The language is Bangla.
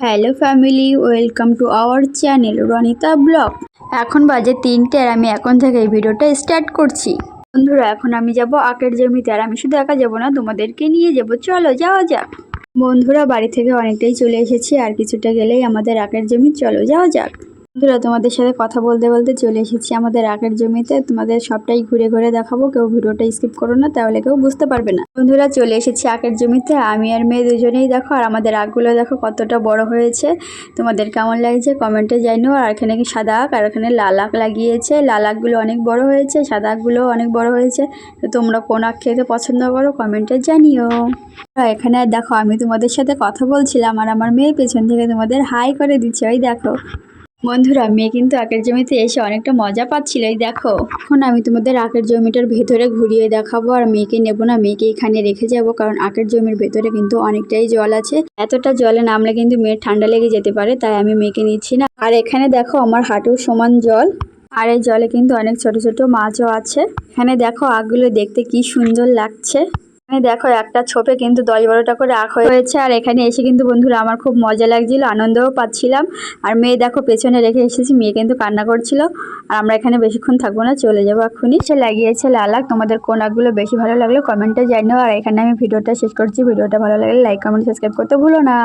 Hello family welcome to our channel Ronita blog এখন বাজে তিনটে আর আমি এখন থেকে এই ভিডিওটা স্টার্ট করছি। বন্ধুরা, এখন আমি যাব আঁকের জমিতে আর আমি শুধু একা যাব না, তোমাদেরকে নিয়ে যাব। চলো, যাওয়া যাক। বন্ধুরা, বাড়ি থেকে অনেকটাই চলে এসেছি, আর কিছুটা গেলেই আমাদের আঁকের জমি। চলো, যাওয়া যাক। বন্ধুরা, তোমাদের সাথে কথা বলতে বলতে চলে এসেছি আমাদের আগের জমিতে। তোমাদের সবটাই ঘুরে ঘুরে দেখাবো। কেউ ভিডিওটা স্কিপ করো না, তাহলে কেউ বুঝতে পারবে না। বন্ধুরা, চলে এসেছি আখের জমিতে। আমি আর মেয়ে দুজনেই দেখো, আর আমাদের আগগুলো দেখো কতটা বড় হয়েছে। তোমাদের কেমন লাগছে কমেন্টে জানিও। আর এখানে কি সাদা আখ? আর এখানে লাল আখ লাগিয়েছে। লাল আখগুলো অনেক বড় হয়েছে, সাদা আখগুলো অনেক বড় হয়েছে। তো তোমরা কোন আখ খেতে পছন্দ করো কমেন্টে জানিও। এখানে দেখো, আমি তোমাদের সাথে কথা বলছিলাম, আর আমার মেয়ে পেছন থেকে তোমাদের হাই করে দিচ্ছে। ওই দেখো। বন্ধুরা, মেয়ে কিন্তু আখের জমিতে এসে অনেকটা মজা পাচ্ছিল। এই দেখো, এখন আমি তোমাদের আখের জমিটার ভেতরে ঘুরিয়ে দেখাবো, আর মেয়েকে নেব না, মেয়েকে এখানে রেখে যাব, কারণ আখের জমির ভেতরে কিন্তু অনেকটাই জল আছে। এতটা জলে নামলে কিন্তু মেয়ের ঠান্ডা লেগে যেতে পারে, তাই আমি মেয়েকে নিচ্ছি না। আর এখানে দেখো, আমার হাঁটুর সমান জল, আর এই জলে কিন্তু অনেক ছোট ছোট মাছও আছে। এখানে দেখো আখগুলো দেখতে কি সুন্দর লাগছে। এখানে দেখো, একটা ছোপে কিন্তু দশ বারোটা করে আখ হয়েছে। আর এখানে এসে কিন্তু বন্ধুরা আমার খুব মজা লাগছিল, আনন্দও পাচ্ছিলাম। আর মেয়ে দেখো, পেছনে রেখে এসেছি, মেয়ে কিন্তু কান্না করছিল। আর আমরা এখানে বেশিক্ষণ থাকব না, চলে যাব এক্ষুনি। সে লাগিয়েছে লালাক তোমাদের কোন আখগুলো বেশি ভালো লাগল কমেন্টে জানিও। আর এখানে আমি ভিডিওটা শেষ করছি, ভিডিওটা ভালো লাগলে লাইক কমেন্ট সাবস্ক্রাইব করতে ভুলো না।